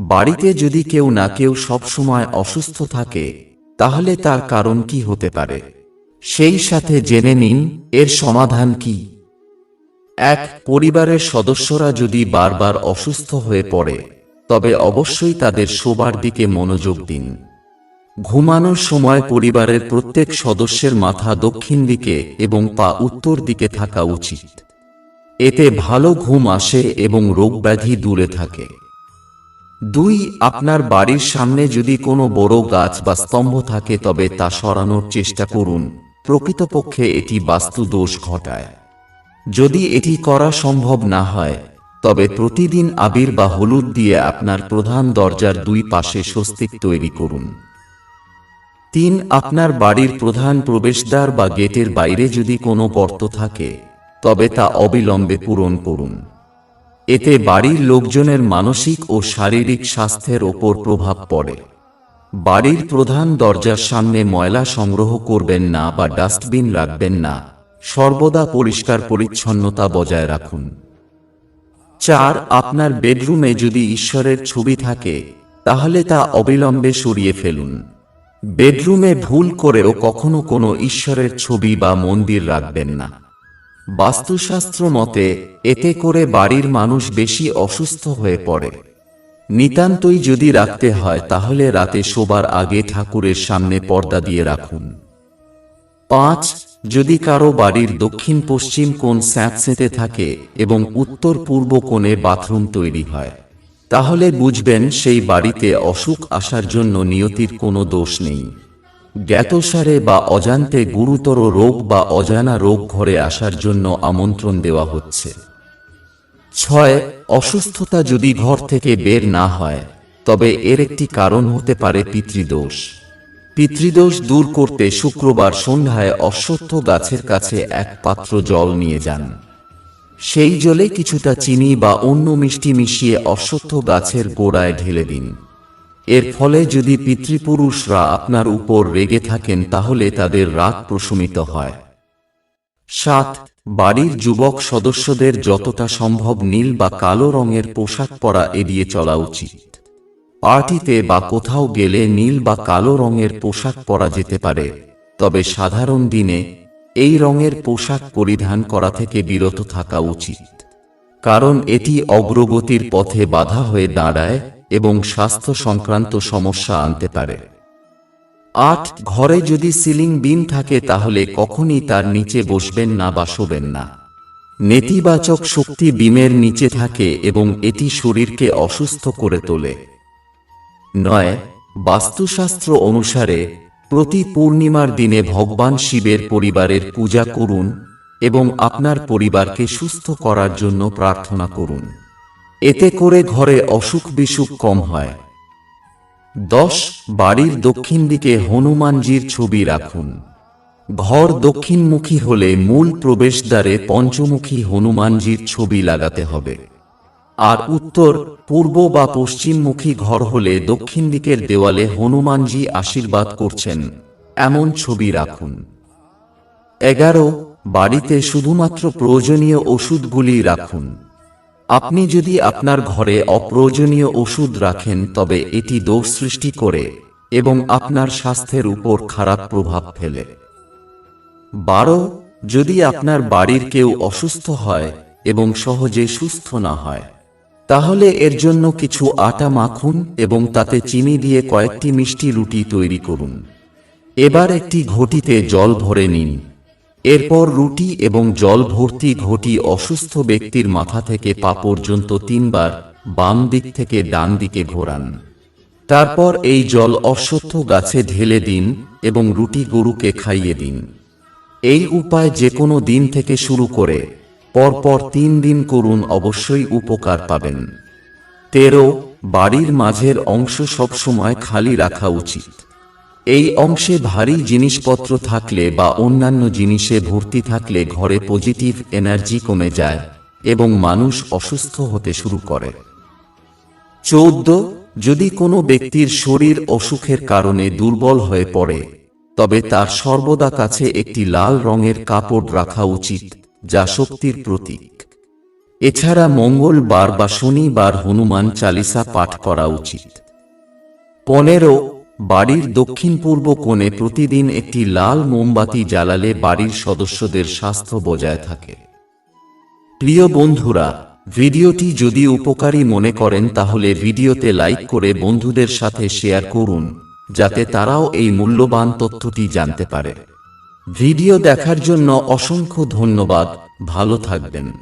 বাড়িতে যদি কেউ না কেউ সবসময় অসুস্থ থাকে, তাহলে তার কারণ কি হতে পারে? সেই সাথে জেনে নিন, এর সমাধান কি? এক, পরিবারের সদস্যরা যদি বারবার অসুস্থ হয়ে পড়ে, তবে অবশ্যই তাদের শোবার দিকে মনোযোগ দিন। ঘুমানোর সময় পরিবারের প্রত্যেক সদস্যের মাথা দক্ষিণ দিকে এবং পা উত্তর দিকে থাকা উচিত। এতে ভালো ঘুম আসে এবং রোগব্যাধি দূরে থাকে। দুই, আপনার বাড়ির সামনে যদি কোনো বড় গাছ বা স্তম্ভ থাকে তবে তা সরানোর চেষ্টা করুন। প্রকৃতপক্ষে এটি বাস্তু দোষ ঘটায়। যদি এটি করা সম্ভব না হয়, তবে প্রতিদিন আবির বা হলুদ দিয়ে আপনার প্রধান দরজার দুই পাশে স্বস্তিক তৈরি করুন। তিন, আপনার বাড়ির প্রধান প্রবেশদ্বার বা গেটের বাইরে যদি কোনো গর্ত থাকে, তবে তা অবিলম্বে পূরণ করুন। এতে বাড়ির লোকজনের মানসিক ও শারীরিক স্বাস্থ্যের ওপর প্রভাব পড়ে। বাড়ির প্রধান দরজার সামনে ময়লা সংগ্রহ করবেন না বা ডাস্টবিন রাখবেন না। সর্বদা পরিষ্কার পরিচ্ছন্নতা বজায় রাখুন। চার, আপনার বেডরুমে যদি ঈশ্বরের ছবি থাকে, তাহলে তা অবিলম্বে সরিয়ে ফেলুন। বেডরুমে ভুল করেও কখনো কোনো ঈশ্বরের ছবি বা মন্দির রাখবেন না। বাস্তুশাস্ত্র মতে, এতে করে বাড়ির মানুষ বেশি অসুস্থ হয়ে পড়ে। নিতান্তই যদি রাখতে হয়, তাহলে রাতে শোবার আগে ঠাকুরের সামনে পর্দা দিয়ে রাখুন। পাঁচ, যদি কারও বাড়ির দক্ষিণ পশ্চিম কোণ স্যাঁতসেঁতে থাকে এবং উত্তর পূর্ব কোণে বাথরুম তৈরি হয়, তাহলে বুঝবেন সেই বাড়িতে অসুখ আসার জন্য নিয়তির কোনো দোষ নেই। জ্ঞাতসারে বা অজান্তে গুরুতর রোগ বা অজানা রোগ ঘরে আসার জন্য আমন্ত্রণ দেওয়া হচ্ছে। ছয়, অসুস্থতা যদি ঘর থেকে বের না হয়, তবে এর একটি কারণ হতে পারে পিতৃদোষ। পিতৃদোষ দূর করতে শুক্রবার সন্ধ্যায় অশ্বত্থ গাছের কাছে এক পাত্র জল নিয়ে যান। সেই জলে কিছুটা চিনি বা অন্য মিষ্টি মিশিয়ে অশ্বত্থ গাছের গোড়ায় ঢেলে দিন। এর ফলে যদি পিতৃপুরুষরা আপনার উপর রেগে থাকেন, তাহলে তাদের রাগ প্রশমিত হয়। সাত, বাড়ির যুবক সদস্যদের যতটা সম্ভব নীল বা কালো রঙের পোশাক পরা এড়িয়ে চলা উচিত। পার্টিতে বা কোথাও গেলে নীল বা কালো রঙের পোশাক পরা যেতে পারে, তবে সাধারণ দিনে এই রঙের পোশাক পরিধান করা থেকে বিরত থাকা উচিত। কারণ এটি অগ্রগতির পথে বাধা হয়ে দাঁড়ায় এবং স্বাস্থ্য সংক্রান্ত সমস্যা আনতে পারে। আট, ঘরে যদি সিলিং বিম থাকে তাহলে কখনই তার নিচে বসবেন না বা শোবেন না। নেতিবাচক শক্তি বিমের নিচে থাকে এবং এটি শরীরকে অসুস্থ করে তোলে। নয়, বাস্তুশাস্ত্র অনুসারে, প্রতি পূর্ণিমার দিনে ভগবান শিবের পরিবারের পূজা করুন এবং আপনার পরিবারকে সুস্থ করার জন্য প্রার্থনা করুন। এতে করে ঘরে অসুখ বিসুখ কম হয়। দশ বাড়ির দক্ষিণ দিকে হনুমানজির ছবি রাখুন। ঘর দক্ষিণমুখী হলে মূল প্রবেশদ্বারে পঞ্চমুখী হনুমানজির ছবি লাগাতে হবে। আর উত্তর, পূর্ব বা পশ্চিমমুখী ঘর হলে দক্ষিণ দিকের দেওয়ালে হনুমানজি আশীর্বাদ করছেন, এমন ছবি রাখুন। এগারো, বাড়িতে শুধুমাত্র প্রয়োজনীয় ওষুধগুলি রাখুন। আপনি যদি আপনার ঘরে অপ্রয়োজনীয় ওষুধ রাখেন, তবে এটি দোষ সৃষ্টি করে এবং আপনার স্বাস্থ্যের উপর খারাপ প্রভাব ফেলে। বারো, যদি আপনার বাড়ির কেউ অসুস্থ হয় এবং সহজে সুস্থ না হয়, তাহলে এর জন্য কিছু আটা মাখুন এবং তাতে চিনি দিয়ে কয়েকটি মিষ্টি রুটি তৈরি করুন। এবার একটি ঘটিতে জল ভরে নিন। এরপর রুটি এবং জল ভর্তি ঘটি অসুস্থ ব্যক্তির মাথা থেকে পা পর্যন্ত তিনবার বাম দিক থেকে ডান দিকে ঘোরান। তারপর এই জল অশ্বত্থ গাছে ঢেলে দিন এবং রুটি গরুকে খাইয়ে দিন। এই উপায় যে কোনো দিন থেকে শুরু করে পরপর তিন দিন করুন অবশ্যই উপকার পাবেন। তেরো, বাড়ির মাঝের অংশ সবসময় খালি রাখা উচিত। এই অংশে ভারী জিনিসপত্র থাকলে বা অন্যান্য জিনিসে ভর্তি থাকলে ঘরে পজিটিভ এনার্জি কমে যায় এবং মানুষ অসুস্থ হতে শুরু করে। চৌদ্দ, যদি কোনো ব্যক্তির শরীর অসুখের কারণে দুর্বল হয়ে পড়ে, তবে তার সর্বদা কাছে একটি লাল রঙের কাপড় রাখা উচিত, যা শক্তির প্রতীক। এছাড়া মঙ্গলবার বা শনিবার হনুমান চালিসা পাঠ করা উচিত। পনেরো বাড়ির দক্ষিণ পূর্ব কোণে প্রতিদিন একটি লাল মোমবাতি জ্বালালে বাড়ির সদস্যদের স্বাস্থ্য বজায় থাকে। প্রিয় বন্ধুরা, ভিডিওটি যদি উপকারী মনে করেন তাহলে ভিডিওতে লাইক করে বন্ধুদের সাথে শেয়ার করুন, যাতে তারাও এই মূল্যবান তথ্যটি জানতে পারে। ভিডিও দেখার জন্য অসংখ্য ধন্যবাদ, ভালো থাকবেন।